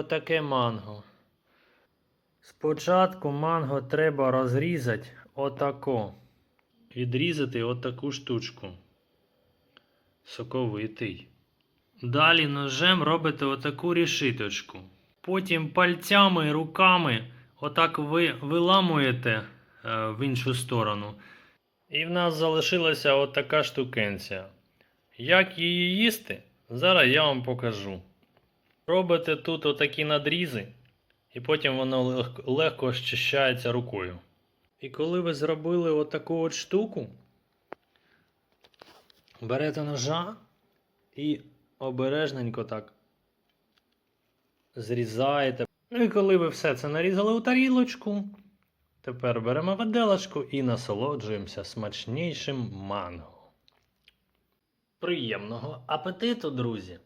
отаке манго. Спочатку манго треба розрізати отако. Відрізати отаку штучку. Соковитий. Далі ножем робите отаку рішиточку. Потім пальцями і руками отак ви виламуєте е, в іншу сторону. І в нас залишилася отака штукенція. Як її їсти, зараз я вам покажу. Робите тут отакі надрізи, і потім воно лег- легко щищається рукою. І коли ви зробили отаку от штуку, берете ножа і обережненько так зрізаєте. Ну і коли ви все це нарізали у тарілочку, тепер беремо виделочку і насолоджуємося смачнішим манго. Приємного апетиту, друзі!